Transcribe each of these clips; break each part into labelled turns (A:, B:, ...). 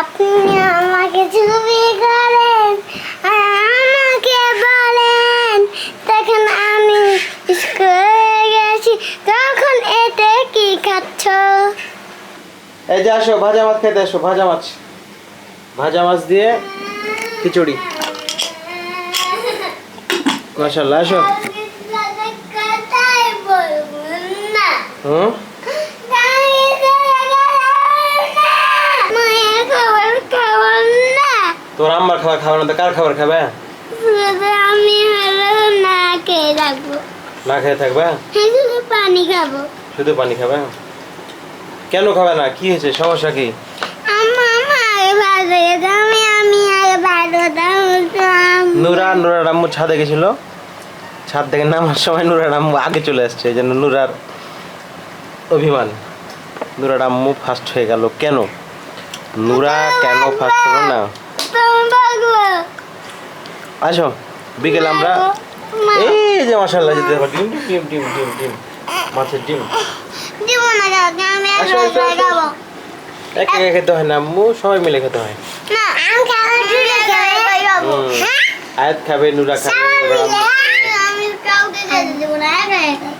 A: আপনি আমাকে ছবি করেন আর আমাকে বলেন তখন আমি স্কুলে গেছি তখন এতে কি খাচ্ছ?
B: এই যে আসো ভাজা মাছ খেতে আসো ভাজা মাছ। ভাজা মাছ দিয়ে খিচুড়ি। মাশাল্লাহ আসো। হুম
A: মায়ের খাবার খাবার না
B: তোর আম্মার খাবার খাবে না তো কার খাবার খাবে?
A: আমি হলো না খেয়ে রাখব
B: না খেয়ে থাকবে?
A: হ্যাঁ শুধু পানি খাব।
B: শুধু পানি খাবে? কেন খাবে না? কি হয়েছে? সমস্যা কি? নুরা নুরা রাম্মু ছাদে গেছিল। ছাদ থেকে নামার সময় নুরা রাম্মু আগে চলে আসছে এই জন্য নুরার অভিমান। নুরা রাম্মু ফার্স্ট হয়ে গেল। কেন? নুরা কেন ফার্স্ট হলো না? আসো বিকেল আমরা এই যে মশাল্লা যেতে দেখো ডিম ডিম ডিম ডিম ডিম। মাছের ডিম।
A: দিব না আমি। খাব।
B: একা একা খেতে হয় না আম্মু সবাই মিলে খেতে হয়।
A: না আমি খাব জুড়ে খাব।
B: হুম। আয়াত খাবে নুরা খাবে নুরা খাবে।
A: আমি কাউকে খেতে দেবো না একা একা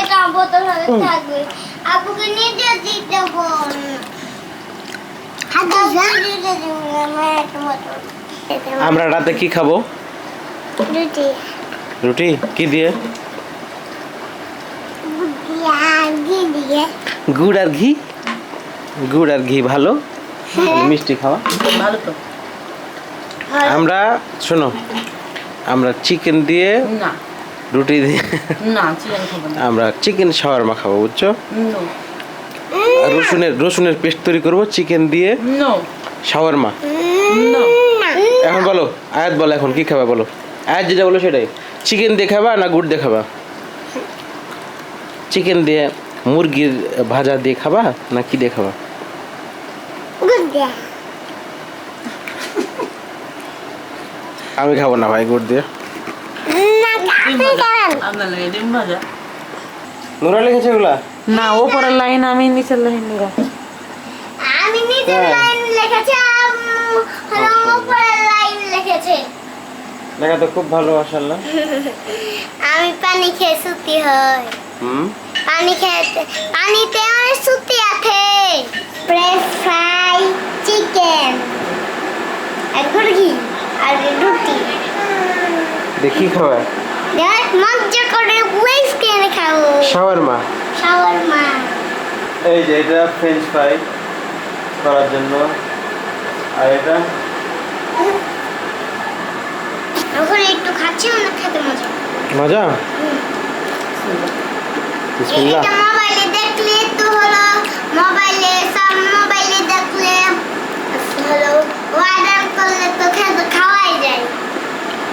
A: এটা বোতল হয়ে থাকবে। আপুকে নিজে দিতে না আমার
B: রাতে কি খাব?
A: রুটি।
B: রুটি? কি দিয়ে? গুড় আর ঘি? গুড় আর ঘি ভালো? মিষ্টি খাওয়া?
C: ভালো তো।
B: আমরা শোনো আমরা চিকেন দিয়ে রুটি দিয়ে
C: না চিকেন খাব না।
B: আমরা চিকেন শাওয়ারমা খাব বুঝছ? রসুনের রসুনের পেস্ট তৈরি করব চিকেন দিয়ে।
C: No
B: shawarma.
C: নো
B: এখন বলো আয়াত বলো এখন কি খাবা বলো? আয়াত যেটা বলো সেটাই। চিকেন দিয়ে খাবা না গুড় দিয়ে খাবা? চিকেন দিয়ে মুরগির ভাজা দিয়ে খাবা না কি দিয়ে খাবা? আমি খাব না ভাই গুড় দিয়ে। নোরা লিখেছে ওগুলা
C: না ওপরের লাইন আমি নিচের লাইন নিরা
A: আমি নিচের
B: হ্যাঁ।
A: লাইন লিখেছি আম্মু হলো উপরের লাইন লিখেছে।
B: লেখা তো খুব ভালো মাসাল্লাহ
A: আমি পানি খেয়ে সুতি হয়
B: হুম?
A: পানি খেতে পানিতে অনেক সুতি আছে। ফ্রেশ ফ্রাই চিকেন আর মুরগি আর রুটি।
B: দেখি খাবা
A: দেখ মজা করে ওয়েস কিনে খাব?
B: শাওয়ারমা
A: শাওয়ারমা
B: এই যে এটা ফ্রেঞ্চ ফ্রাই করার জন্য। আর এটা?
A: এখন একটু খাচ্ছি অনেক খেতে মজা।
B: মজা? বিসমিল্লাহ।
A: এটা মোবাইলে দেখলে তো হলো মোবাইলে সব মোবাইলে দেখলে হলো অর্ডার করলে তো খাওয়াই যায়।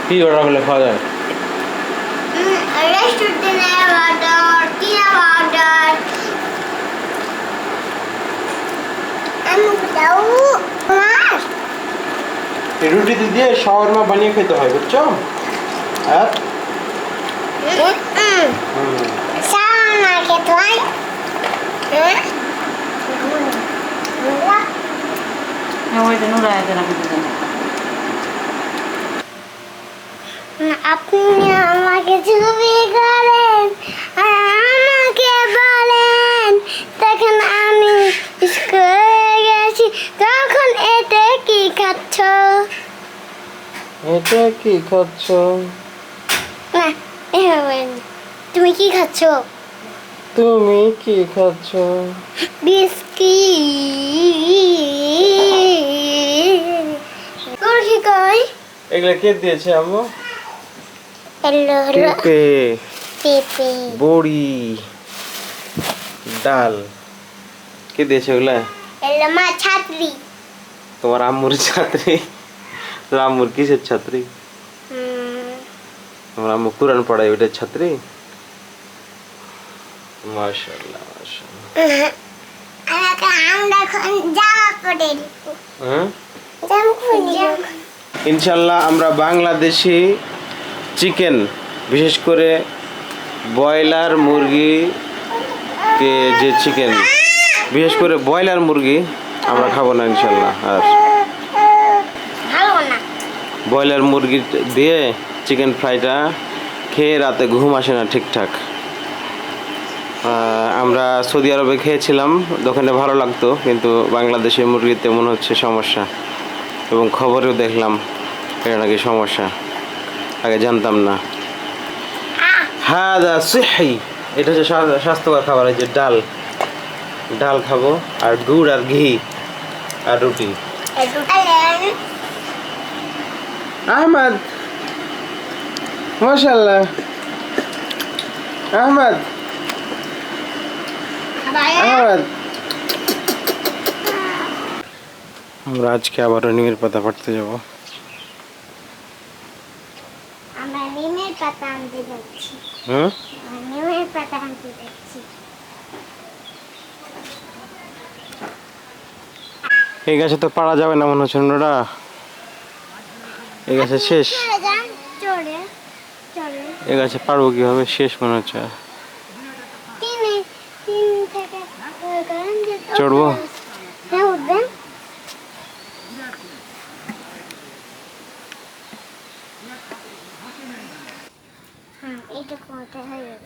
B: কি অর্ডার করলে খাওয়া যায়?
A: রেস্টুরেন্টে অর্ডার কিনা অর্ডার আমি দাও মাস
B: এই রুটি দিয়ে শাওয়ারমা বানিয়ে খেতে হয় বুঝছ? আর?
A: খেতে হয়
C: ওই আছে না
A: আপনি আমাকে ছবি করেন আর আমাকে বলেন তখন আমি স্কুলে গেছি তখন এতে কি খাচ্ছ?
B: এটা কি খাচ্ছ?
A: না এভাবে না। তুমি কি খাচ্ছ?
B: তুমি কি খাচ্ছ?
A: বিস্কিট। কই
B: এগুলা কে দিয়েছে আম্মু?
A: হ্যালো
B: পেঁপে। বড়ি ডাল। কে দিয়েছে ওগুলা?
A: মা ছাত্রী
B: তোমার আম্মুর ছাত্রী তোর আম্মুর কিসের ছাত্রী তোমার আম্মু কোরআন পড়ায় ওইটার ছাত্রী মাশাআল্লাহ মাশাআল্লাহ।
A: আমাকে আমরা জামা পরে
B: হ্যাঁ? ইনশাল্লাহ আমরা বাংলাদেশি চিকেন বিশেষ করে ব্রয়লার মুরগি কে যে চিকেন বিশেষ করে ব্রয়লার মুরগি আমরা খাব না ইনশাল্লাহ আর ব্রয়লার মুরগি দিয়ে চিকেন ফ্রাইটা খেয়ে রাতে ঘুম আসে না ঠিকঠাক। আমরা সৌদি আরবে খেয়েছিলাম দোকানে ভালো লাগতো কিন্তু বাংলাদেশের মুরগিতে মনে হচ্ছে সমস্যা। এবং খবরেও দেখলাম এটা নাকি সমস্যা। আগে জানতাম না। হ্যাঁ দা সিহি। এটা হচ্ছে স্বাস্থ্যকর খাবার যে ডাল। ডাল খাব, আর গুড় আর ঘি আর রুটি। আহমদ! মাশাল্লাহ আহমদ! আহমদ! আমরা আজকে আবার নিমের পাতা পাড়তে যাব।
A: আমরা নিমের পাতা আনতে যাচ্ছি।
B: হুম
A: নিমের পাতা আনতে যাচ্ছি।
B: এই গাছে তো পাড়া যাবে না মনে হচ্ছে নোরা। এই গাছে শেষ।
A: চলে চলে
B: এই গাছে পারব কীভাবে? শেষ মনে হচ্ছে। চড়বো?
A: হ্যাঁ উঠবেন হ্যাঁ এইটুকু হতে হয়ে যাবে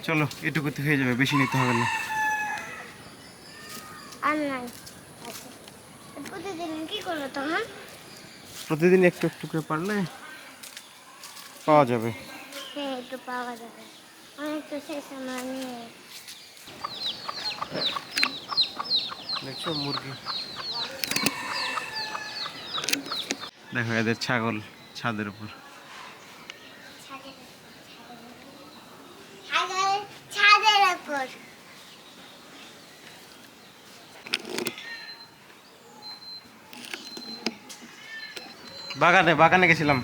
B: চলো এটুকুতে হয়ে যাবে বেশি নিতে হবে না।
A: আর নাই। আচ্ছা প্রতিদিন কি করব তখন?
B: প্রতিদিন একটু একটু করে পারলে পাওয়া যাবে।
A: হ্যাঁ একটু পাওয়া যাবে। অনেক তো
B: দেখছ মুরগি? দেখো এদের ছাগল ছাদের উপর
A: ছাদের ছাদের উপর
B: বাগানে বাগানে গেছিলাম।